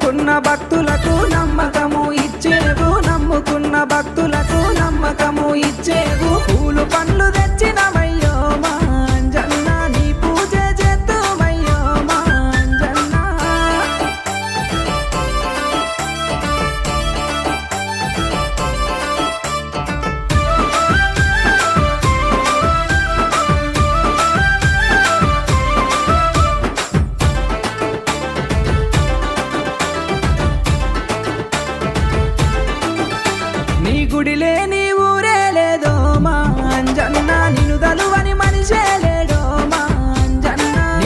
నమ్ముకున్న భక్తులకు నమ్మకము ఇచ్చేవు నమ్ముకున్న భక్తులు నీ గుడి లేని